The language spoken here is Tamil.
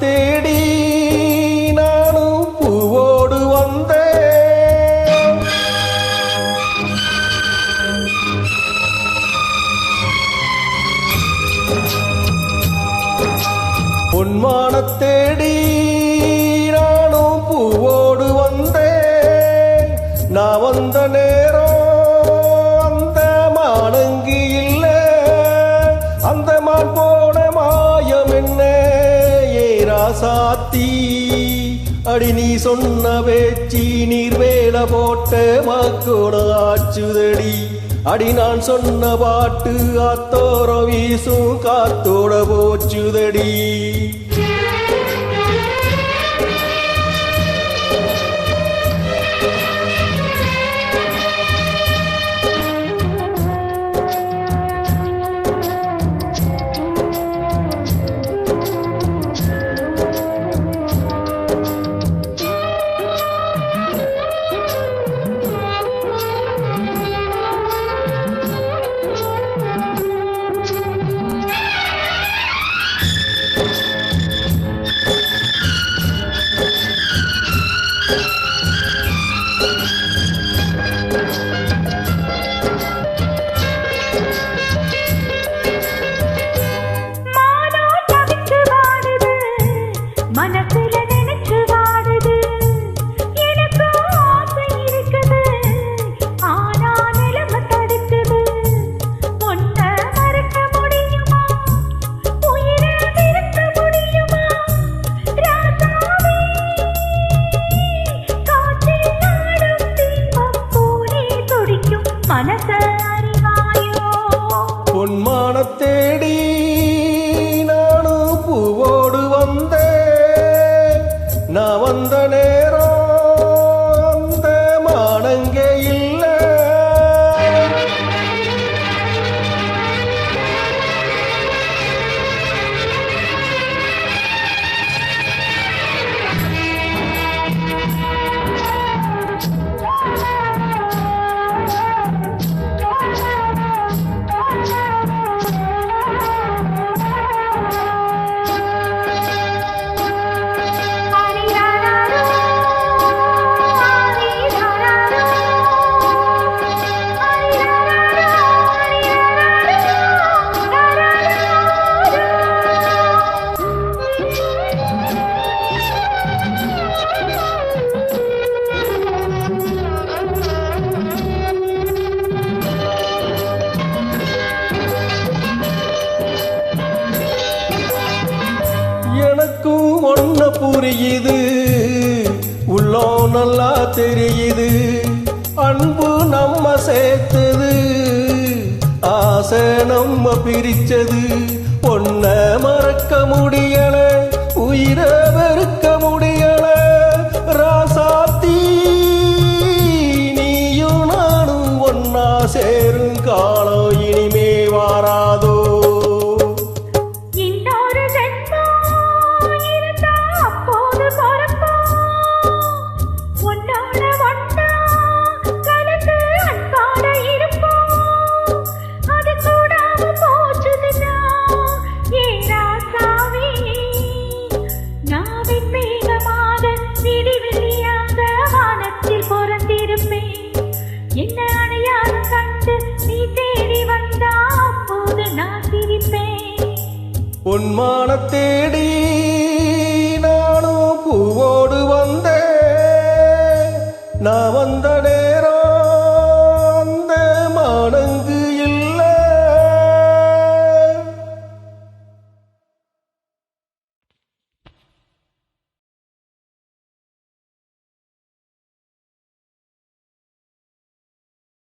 தேடி நானும் பூவோடு வந்தேன். பொன்மானத்தே ராசாத்தி அடி நீ சொன்ன பேச்சி நீர் வேல போட்ட மக்கோட ஆச்சுதடி. அடி நான் சொன்ன பாட்டு ஆத்தோர வீசும் காத்தோட போச்சுதடி. മനസ്സ് புரியுது. உள்ளோ நல்லா தெரியுது. அன்பு நம்ம சேர்த்தது. ஆசை நம்ம பிரிச்சது ஒன்ன மறக்க முடியல உயிரை வெறுக்க முடியல. ராசாத்தி நீயும் நானும் ஒன்னா சேரும் காலம் பொன்மான தேடி நானும் பூவோடு வந்தேன். நான் வந்த நேரம்